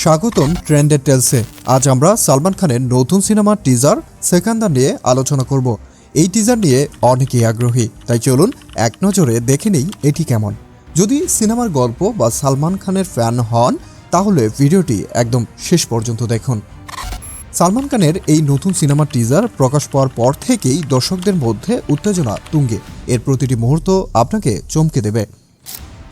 স্বাগতম ট্রেন্ডের টেলসে আজ আমরা সালমান খানের নতুন সিনেমা টিজার সেকান্দার নিয়ে আলোচনা করব। এই টিজার নিয়ে অনেকেই আগ্রহী। তাই চলুন এক নজরে দেখে নেই এটি কেমন। যদি সিনেমার গল্প বা সালমান খানের ফ্যান হন, তাহলে ভিডিওটি একদম শেষ পর্যন্ত দেখুন। সালমান খানের এই নতুন সিনেমার টিজার প্রকাশ পাওয়ার পর থেকেই দর্শকদের মধ্যে উত্তেজনা তুঙ্গে। এর প্রতিটি মুহূর্ত আপনাকে চমকে দেবে।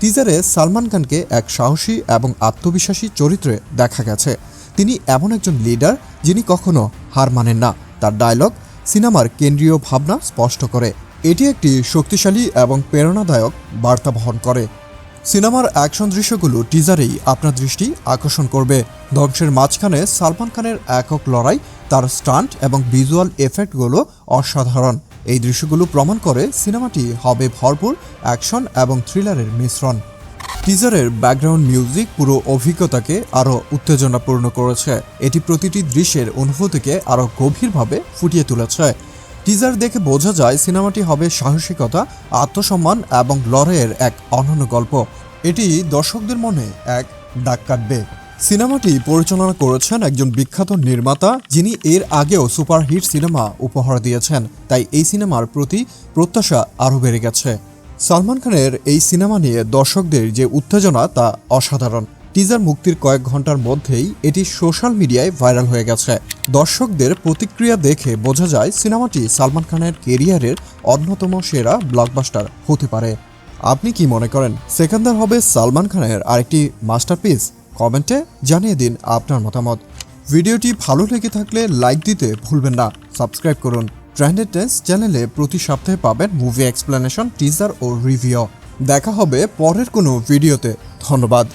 টিজারে সালমান খানকে এক সাহসী এবং আত্মবিশ্বাসী চরিত্রে দেখা গেছে। তিনি এমন একজন লিডার যিনি কখনো হার মানেন না। তার ডায়লগ, সিনেমার কেন্দ্রীয় ভাবনা স্পষ্ট করে। এটি একটি শক্তিশালী এবং প্রেরণাদায়ক বার্তা বহন করে। সিনেমার অ্যাকশন দৃশ্যগুলো টিজারেই আপনার দৃষ্টি আকর্ষণ করবে। ধ্বংসের মাঝখানে সালমান খানের একক লড়াই, তার স্টান্ট এবং ভিজুয়াল এফেক্টগুলো অসাধারণ। এই দৃশ্যগুলো প্রমাণ করে সিনেমাটি হবে ভরপুর অ্যাকশন এবং থ্রিলারের মিশ্রণ। টিজারের ব্যাকগ্রাউন্ড মিউজিক পুরো অভিজ্ঞতাকে আরও উত্তেজনাপূর্ণ করেছে। এটি প্রতিটি দৃশ্যের অনুভূতিকে আরও গভীরভাবে ফুটিয়ে তুলেছে। টিজার দেখে বোঝা যায় সিনেমাটি হবে সাহসিকতা, আত্মসম্মান এবং লড়াইয়ের এক অনন্য গল্প। এটি দর্শকদের মনে এক ডাক কাটবে। সিনেমাটি পরিচালনা করেছেন একজন বিখ্যাত নির্মাতা, যিনি এর আগেও সুপারহিট সিনেমা উপহার দিয়েছেন। তাই এই সিনেমার প্রতি প্রত্যাশা আরও বেড়ে গেছে। সালমান খানের এই সিনেমা নিয়ে দর্শকদের যে উত্তেজনা, তা অসাধারণ। টিজার মুক্তির কয়েক ঘণ্টার মধ্যেই এটি সোশ্যাল মিডিয়ায় ভাইরাল হয়ে গেছে। দর্শকদের প্রতিক্রিয়া দেখে বোঝা যায়, সিনেমাটি সালমান খানের কেরিয়ারের অন্যতম সেরা ব্লকবাস্টার হতে পারে। আপনি কি মনে করেন সেকান্দার হবে সালমান খানের আরেকটি মাস্টারপিস? কমেন্টে জানিয়ে দিন আপনার মতামত। ভিডিওটি ভালো লেগে থাকলে লাইক দিতে ভুলবেন না। সাবস্ক্রাইব করুন। ট্রেন্ডেড টেন্স চ্যানেলে প্রতি সপ্তাহে পাবেন মুভি এক্সপ্লেনেশন, টিজার ও রিভিউ। দেখা হবে পরের কোনো ভিডিওতে। ধন্যবাদ।